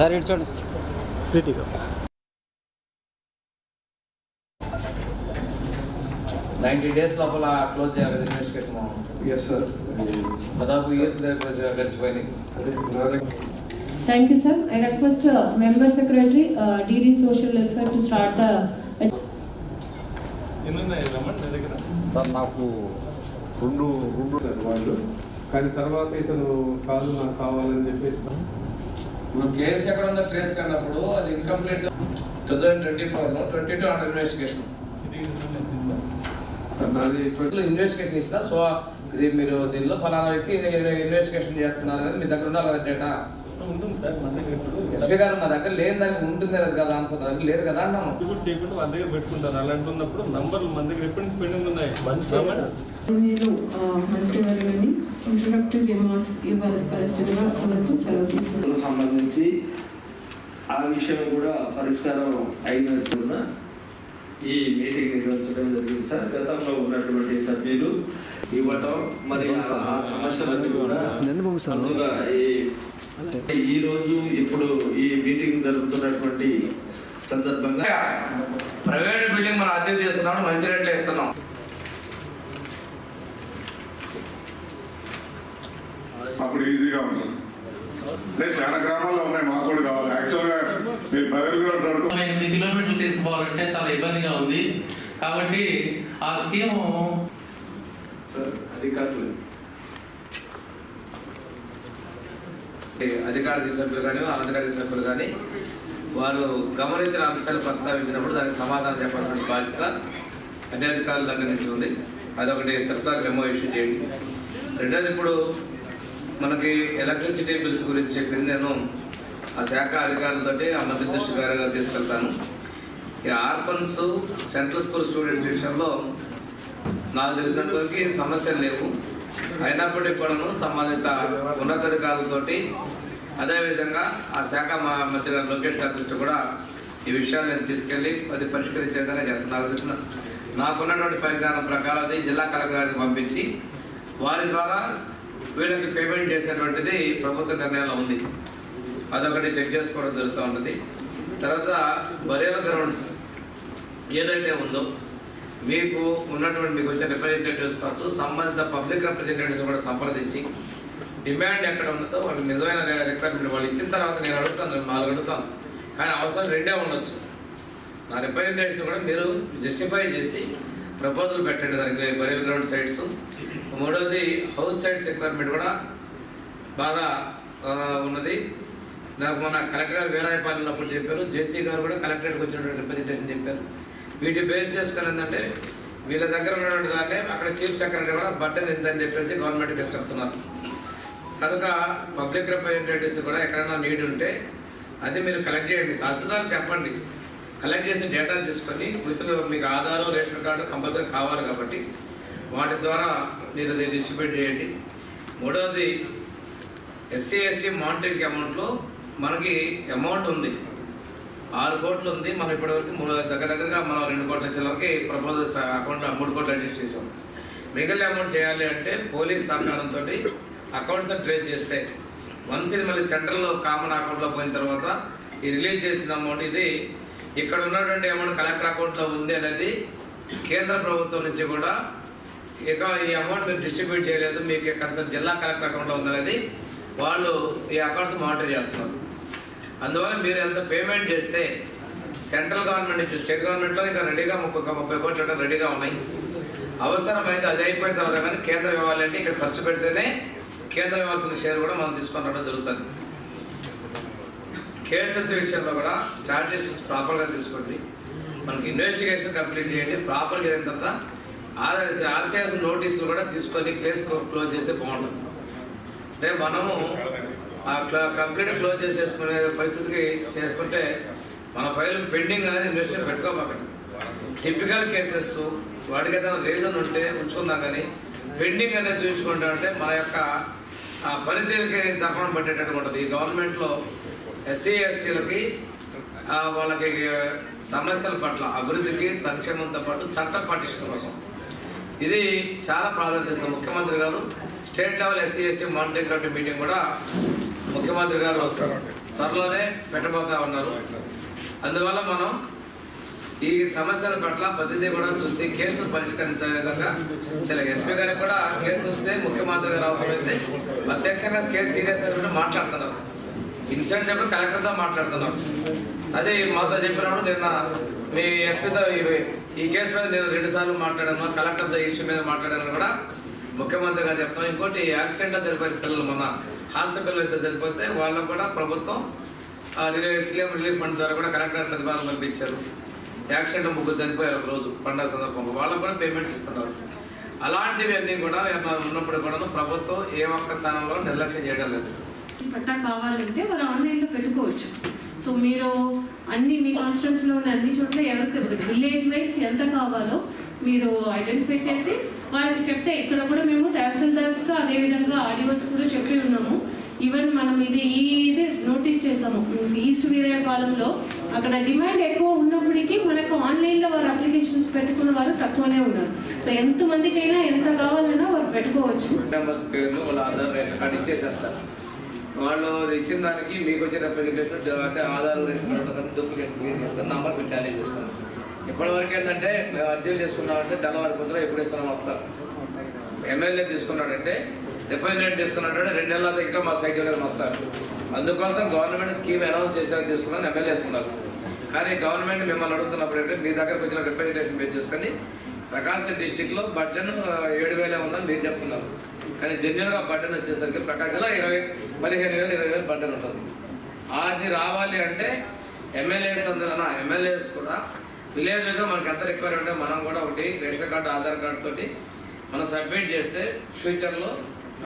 Sir ఇటు చూడండి. Critical. Ninety days లోపల క్లోజ్ చేయాలి కదా ఇన్వెస్టిగేషన్ ఎస్ సార్ దాదాపు ఇయర్స్ గడిచిపోయినాయి. Secretary, uh, DD Social Welfare to start the ఎన్నున్నాయి రమణ్ నీ దగ్గర. సార్ నాకు రెండు రెండు సార్ వాళ్ళు. కానీ తర్వాత ఇతను కాదు నాకు కావాలని చెప్పేసి ఇప్పుడు కేసు ఎక్కడ ఉందో ట్రేస్ కన్నప్పుడు అది ఇన్కంప్లీట్ టూ థౌసండ్ ట్వంటీ ఫోర్లో twenty two under investigation investigation ఇచ్చిన సో ఇది మీరు దీనిలో ఫలానా వ్యక్తి ఇన్వెస్టిగేషన్ చేస్తున్నారు అనేది మీ దగ్గర ఉండాలి డేటా ఉంటుంది సార్ మన దగ్గర ఇప్పుడు ఎస్పీ గారు మా దగ్గర లేని దానికి ఉంటుంది కదా ఆన్సర్ నా దగ్గర లేదు కదా అంటాము ఇప్పుడు కూడా చేయకుండా మన దగ్గర పెట్టుకుంటారు. అలాంటి ఉన్నప్పుడు నంబర్లు మన దగ్గర ఎప్పటి నుంచి పెండింగ్ ఉన్నాయి? రమణ్ మీరు మంత్రివర్యులని ఇంట్రడక్టరీ రిమార్క్స్ ఇవ్వాలి పరిస్థితిగా వరకు సెలవు తీసుకుంటారు. కు సంబంధించి ఆ విషయం కూడా పరిష్కారం అయిన ఈ మీటింగ్ నిర్వహించడం జరిగింది సార్. గతంలో ఉన్నటువంటి సభ్యులు ఇవ్వటం మరి ఆ- సమస్యలన్నీ కూడా ఈ ఈ రోజు ఇప్పుడు ఈ మీటింగ్ జరుగుతున్నటువంటి సందర్భంగా ప్రైవేట్ బిల్డింగ్ మనం అద్దె తీసుకున్నాం మంచి రేట్లు ఇస్తున్నాం అప్పుడు ఈజీగా ఉంటుంది అంటే చాలా గ్రామాల్లో ఉన్నాయి మాకు కూడా కావాలి. యాక్చువల్గా మీరు కూడా ఎనిమిది కిలోమీటర్లు తీసుకోవాలంటే చాలా ఇబ్బందిగా ఉంది. కాబట్టి ఆ స్కీము సార్ అధికారులు అధికారిక సభ్యులు కానీ అనధికారిక సభ్యులు కానీ వారు గమనించిన అంశాలు ప్రస్తావించినప్పుడు దానికి సమాధానం చెప్పాల్సిన బాధ్యత అన్ని అధికారుల దగ్గర నుంచి ఉంది. అదొకటి సర్కార్ మెమో ఇష్యూ చేయండి. రెండోది ఇప్పుడు మనకి ఎలక్ట్రిసిటీ బిల్స్ గురించి చెప్పి నేను ఆ శాఖ అధికారులతో ఆ మంత్రి దృష్టి గారు తీసుకెళ్తాను. ఈ ఆర్ఫన్స్ సెంట్రల్ స్కూల్ స్టూడెంట్స్ విషయంలో నాకు తెలిసినంతవరకు సమస్యలు లేవు. అయినప్పటికీ కూడాను సంబంధిత ఉన్నతాధికారులతోటి అదేవిధంగా ఆ శాఖ మా మంత్రి గారు లోకేష్ గారి దృష్టి కూడా ఈ విషయాలు నేను తీసుకెళ్ళి అది పరిష్కరించే విధంగా చేస్తున్నారు. నాకు తెలిసిన నాకున్నటువంటి పరిజ్ఞానం ప్రకారం అది జిల్లా కలెక్టర్ గారికి పంపించి వారి ద్వారా వీళ్ళకి పేమెంట్ చేసేటువంటిది ప్రభుత్వ నిర్ణయంలో ఉంది. అదొకటి చెక్ చేసుకోవడం జరుగుతూ ఉంటుంది. తర్వాత బరేల గ్రౌండ్స్ ఏదైతే ఉందో మీకు ఉన్నటువంటి మీకు వచ్చిన రిప్రజెంటేటివ్స్ కావచ్చు సంబంధిత పబ్లిక్ రిప్రజెంటేటివ్స్ కూడా సంప్రదించి డిమాండ్ ఎక్కడ ఉన్నదో వాళ్ళు నిజమైన రిక్వైర్మెంట్ వాళ్ళు ఇచ్చిన తర్వాత నేను అడుగుతాను నేను నాలుగు అడుగుతాను. కానీ అవసరం రెండే ఉండొచ్చు. నా రిప్రజెంటేషన్ కూడా మీరు జస్టిఫై చేసి ప్రపోజల్ పెట్టండి దానికి బరియల్ గ్రౌండ్ సైట్స్ మూడవది హౌస్ సైట్స్ రిక్వైర్మెంట్ కూడా బాగా ఉన్నది. నాకు మన కలెక్టర్ గారు వీరాయపాలెం చెప్పారు జేసీ గారు కూడా కలెక్టరేట్కి వచ్చినటువంటి రిప్రజెంటేషన్ చెప్పారు. వీటిని బేస్ చేసుకుని ఏంటంటే వీళ్ళ దగ్గర ఉన్నటువంటి దాన్నే అక్కడ చీఫ్ సెక్రటరీ కూడా బట్టన్ ఇంతని చెప్పేసి గవర్నమెంట్కి ఇస్తున్నారు కనుక పబ్లిక్ రిప్రజెంటేటివ్స్ కూడా ఎక్కడైనా నీడ్ ఉంటే అది మీరు కలెక్ట్ చేయండి. తహసీల్దార్ చెప్పండి. కలెక్ట్ చేసి డేటా తీసుకొని విత్ మీకు ఆధారం రేషన్ కార్డు కంపల్సరీ కావాలి కాబట్టి వాటి ద్వారా మీరు అది డిస్ట్రిబ్యూట్ చేయండి. మూడవది ఎస్సీ ఎస్టీ మానిటరింగ్ అమౌంట్లో మనకి అమౌంట్ ఉంది. ఆరు కోట్లు ఉంది. మనం ఇప్పటివరకు మూడు దగ్గర దగ్గరగా మనం రెండు కోట్ల చిల్లరకి ప్రపోజల్స్ అకౌంట్లో మూడు కోట్లు అడ్జస్ట్ చేసాం మిగిలిన అమౌంట్ చేయాలి అంటే పోలీస్ సహకారంతో అకౌంట్స్ ట్రేస్ చేస్తే వన్స్ ఇది మళ్ళీ సెంట్రల్లో కామన్ అకౌంట్లో పోయిన తర్వాత ఈ రిలీజ్ చేసిన అమౌంట్ ఇది ఇక్కడ ఉన్నటువంటి అమౌంట్ కలెక్టర్ అకౌంట్లో ఉంది అనేది కేంద్ర ప్రభుత్వం నుంచి కూడా ఇక ఈ అమౌంట్ మీరు డిస్ట్రిబ్యూట్ చేయలేదు. మీకు కన్సర్న్ జిల్లా కలెక్టర్ అకౌంట్లో ఉందనేది వాళ్ళు ఈ అకౌంట్స్ మానిటర్ చేస్తున్నారు. అందువల్ల మీరు ఎంత పేమెంట్ చేస్తే సెంట్రల్ గవర్నమెంట్ నుంచి స్టేట్ గవర్నమెంట్లో ఇంకా రెడీగా ముప్పై ముప్పై కోట్లు రెడీగా ఉన్నాయి. అవసరమైతే అది అయిపోయిన తర్వాత కానీ కేంద్రం ఇవ్వాలంటే ఇక్కడ ఖర్చు పెడితేనే కేంద్రం ఇవ్వాల్సిన షేర్ కూడా మనం తీసుకొని రావడం జరుగుతుంది. కేసెస్ విషయంలో కూడా స్టాటిస్టిక్స్ ప్రాపర్గా తీసుకోండి. మనకి ఇన్వెస్టిగేషన్ కంప్లీట్ చేయండి. ప్రాపర్గా అయిన తర్వాత ఆర్ఎస్ ఆర్సీఎస్ నోటీసులు కూడా తీసుకొని కేసు క్లోజ్ చేస్తే బాగుంటుంది. అంటే మనము ఆ కంప్లీట్ క్లోజ్ చేసేసుకునే పరిస్థితికి చేసుకుంటే మన ఫైల్ పెండింగ్ అనేది ఇన్వెస్టిగేషన్ పెట్టుకోబాకండి టిపికల్ కేసెస్ వాటికి ఏదైనా రీజన్ ఉంటే ఉంచుకుందాం కానీ పెండింగ్ అనేది చూపించుకుంటా అంటే మన యొక్క పనితీరుకి దర్పణం పట్టేటట్టు ఉంటుంది. ఈ గవర్నమెంట్లో ఎస్సీ ఎస్టీలకి వాళ్ళకి సమస్యల పట్ల అభివృద్ధికి సంక్షేమంతో పాటు చట్టం పాటించడం కోసం. ఇది చాలా ప్రాధాన్యత ముఖ్యమంత్రి గారు state level SC ST monitoring committee meeting కూడా ముఖ్యమంత్రి గారు త్వరలోనే పెట్టబోతా ఉన్నారు. అందువల్ల మనం ఈ సమస్యల పట్ల ప్రతిదీ కూడా చూసి కేసులు పరిష్కరించే విధంగా చాలా ఎస్పీ గారికి కూడా కేసు వస్తే ముఖ్యమంత్రి గారు అవసరమైతే ప్రత్యక్షంగా కేసు సీరియస్ మాట్లాడుతున్నారు. ఇన్సిడెంట్ అప్పుడు కలెక్టర్తో మాట్లాడుతున్నారు. అదే మాతో చెప్పినప్పుడు నిన్న మీ ఎస్పీతో ఈ- కేసు మీద నేను రెండు సార్లు మాట్లాడాను కలెక్టర్తో ఈ ఇష్యూ మీద మాట్లాడాను కూడా ముఖ్యమంత్రి గారు చెప్తాను ఇంకోటి యాక్సిడెంట్ జరిపోయిన పిల్లలు మన హాస్టల్ అయితే చనిపోతే వాళ్ళకు కూడా ప్రభుత్వం ఆ, రిలీఫ్ సీఎం రిలీఫ్ ఫండ్ ద్వారా కూడా కలెక్టర్ ప్రతిపాదన పంపించారు. యాక్సిడెంట్ ముగ్గురు చనిపోయారు ఒక రోజు పండగ సందర్భంగా. వాళ్ళకు కూడా పేమెంట్స్ ఇస్తున్నారు. అలాంటివి అన్నీ కూడా ఏమన్నా ఉన్నప్పుడు కూడా ప్రభుత్వం ఏ ఒక్క స్థానంలో నిర్లక్ష్యం చేయడం లేదు. పట్టా కావాలంటే వారు ఆన్లైన్లో పెట్టుకోవచ్చు. సో మీరు అన్ని మీ కాన్స్టిట్యూన్సీలో ఉన్న అన్ని చోట్ల ఎవరికి విలేజ్ వైజ్ ఎంత కావాలో మీరు ఐడెంటిఫై చేసి వారికి చెప్తే ఇక్కడ కూడా మేము తహసీల్దార్స్గా అదేవిధంగా ఆడియోస్ కూడా చెప్పి ఉన్నాము. ఈవెన్ మనం ఇది ఈ ఇది నోటీస్ చేసాము ఈస్ట్ వీరయపాలెంలో అక్కడ డిమాండ్ ఎక్కువ ఉన్నప్పటికీ మనకు ఆన్లైన్లో వారు అప్లికేషన్స్ పెట్టుకున్న వారు తక్కువనే ఉన్నారు. సో ఎంత మందికైనా ఎంత కావాలన్నా వారు పెట్టుకోవచ్చు. మెంబర్స్ పేర్లు వాళ్ళ ఆధార్ రేషన్ కార్డు ఇచ్చేసేస్తారు. వాళ్ళు ఇచ్చిన దానికి మీకు వచ్చే రిప్రజెంటేషన్ అంటే Aadhaar ration card duplicate clear చేసుకొని నంబర్ పెట్టి టాలీ చేసుకున్నాం ఇప్పటి వరకు ఏంటంటే మేము అర్జీలు చేసుకున్నామంటే తెల్లవారి పొద్దున ఎప్పుడు ఇస్తున్నాం వస్తారు. ఎమ్మెల్యే తీసుకున్నాడంటే రిప్రజెంటేటివ్ తీసుకున్నాడంటే రెండు నెలల ఇంకా మా సైకిల్ వస్తారు. అందుకోసం గవర్నమెంట్ స్కీమ్ అనౌన్స్ చేశాక తీసుకున్నాను ఎమ్మెల్యే ఇస్తున్నారు కానీ గవర్నమెంట్ మిమ్మల్ని అడుగుతున్నప్పుడు ఏంటంటే మీ దగ్గరకు వచ్చిన రిప్రజెంటేషన్ బేస్ చేసుకొని ప్రకాశం డిస్టిక్లో బడ్జెట్ ఏడు వేలే ఉందని మీరు చెప్తున్నారు. కానీ జెన్యున్గా బడ్జెట్ వచ్చేసరికి ప్రకాశంలో ఇరవై పదిహేను వేలు ఇరవై వేలు బడ్జెట్ ఉంటుంది. అది రావాలి అంటే ఎమ్మెల్యేస్ అందరూ ఎమ్మెల్యేస్ కూడా విలేజ్ మీద మనకి ఎంత రిక్వైర్మెంట్ మనం కూడా ఒకటి రేషన్ కార్డు ఆధార్ కార్డు తోటి మనం సబ్మిట్ చేస్తే ఫ్యూచర్లో